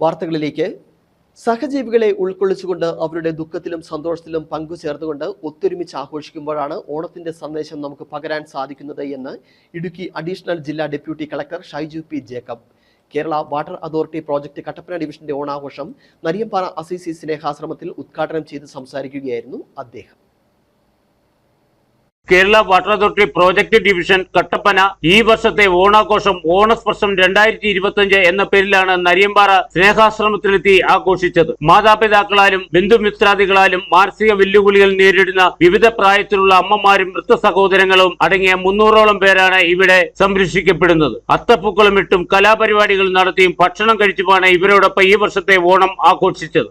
വാർത്തകളിലേക്ക്. സഹജീവികളെ ഉൾക്കൊള്ളിച്ചുകൊണ്ട് അവരുടെ ദുഃഖത്തിലും സന്തോഷത്തിലും പങ്കുചേർന്നുകൊണ്ട് ഒത്തൊരുമിച്ച് ആഘോഷിക്കുമ്പോഴാണ് ഓണത്തിന്റെ സന്ദേശം നമുക്ക് പകരാൻ സാധിക്കുന്നത് എന്ന് ഇടുക്കി അഡീഷണൽ ജില്ലാ deputy collector Shaiju P Jacob. Kerala water authority project Kattappana ഡിവിഷന്റെ ഓണാഘോഷം നരിയമ്പാറ അസിസി സ്നേഹാശ്രമത്തിൽ ഉദ്ഘാടനം ചെയ്ത് സംസാരിക്കുകയായിരുന്നു അദ്ദേഹം. Kerala water authority project division Kattappana ഈ വർഷത്തെ ഓണാഘോഷം ഓണസ്പർശം രണ്ടായിരത്തി ഇരുപത്തിയഞ്ച് എന്ന പേരിലാണ് നരിയമ്പാറ സ്നേഹാശ്രമത്തിലെത്തി ആഘോഷിച്ചത്. മാതാപിതാക്കളാലും ബന്ധുമിത്രാദികളാലും മാനസിക വെല്ലുവിളികൾ നേരിടുന്ന വിവിധ പ്രായത്തിലുള്ള അമ്മമാരും വൃത്ത സഹോദരങ്ങളും അടങ്ങിയ മുന്നൂറോളം പേരാണ് ഇവിടെ സംരക്ഷിക്കപ്പെടുന്നത്. അത്തപ്പൂക്കളമിട്ടും കലാപരിപാടികൾ നടത്തിയും ഭക്ഷണം കഴിച്ചുമാണ് ഇവരോടൊപ്പം ഈ വർഷത്തെ ഓണം ആഘോഷിച്ചത്.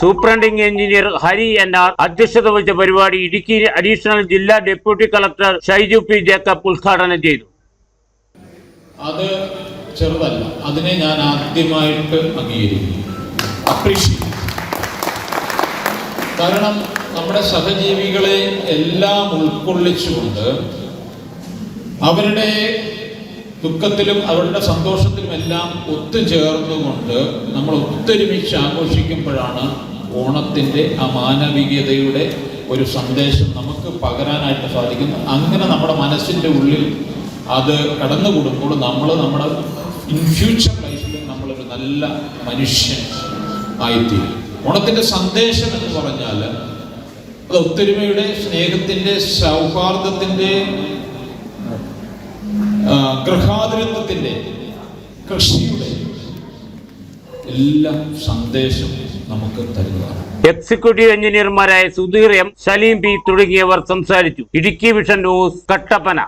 Superintending engineer Hari N R അധ്യക്ഷത വഹിച്ച പരിപാടി ഇടുക്കി അഡീഷണൽ ജില്ലാ deputy collector Shaiju P Jacob ഉദ്ഘാടനം ചെയ്തു. അത് ചെറുതല്ല. അതിനെ ഞാൻ ആദ്യമായിട്ട് അംഗീകരിക്കുന്നു. അപ്രീഷിയേറ്റ് കാരണം നമ്മുടെ സഹജീവികളെ എല്ലാം ഉൾക്കൊള്ളിച്ചുകൊണ്ട് അവരുടെ ദുഃഖത്തിലും അവരുടെ സന്തോഷത്തിലും എല്ലാം ഒത്തുചേർന്നുകൊണ്ട് നമ്മൾ ഒത്തൊരുമിച്ച് ആഘോഷിക്കുമ്പോഴാണ് ഓണത്തിന്റെ ആ മാനവികതയുടെ ഒരു സന്ദേശം നമുക്ക് പകരാനായിട്ട് സാധിക്കുന്നത് അങ്ങനെ നമ്മുടെ മനസ്സിന്റെ ഉള്ളിൽ അത് കടന്നു കടന്നുകൂടുമ്പോൾ നമ്മൾ നമ്മുടെ ഇൻ ഫ്യൂച്ചർ ലൈഫിൽ നമ്മളൊരു നല്ല മനുഷ്യൻ ആയിത്തീരും. ഓണത്തിന്റെ സന്ദേശം എന്ന് പറഞ്ഞാൽ അത് ഒത്തൊരുമയുടെ സ്നേഹത്തിന്റെ സൗഹാർദ്ദത്തിന്റെ ഗൃഹാതുരത്വത്തിന്റെ കൃഷിയുടെ എല്ലാ സന്ദേശം നമുക്ക് തരുന്നതാണ്. എക്സിക്യൂട്ടീവ് എഞ്ചിനീയർമാരായ സുധീർ എം. സലീം പി. തുടങ്ങിയവർ സംസാരിച്ചു. Idukki vision news Kattappana.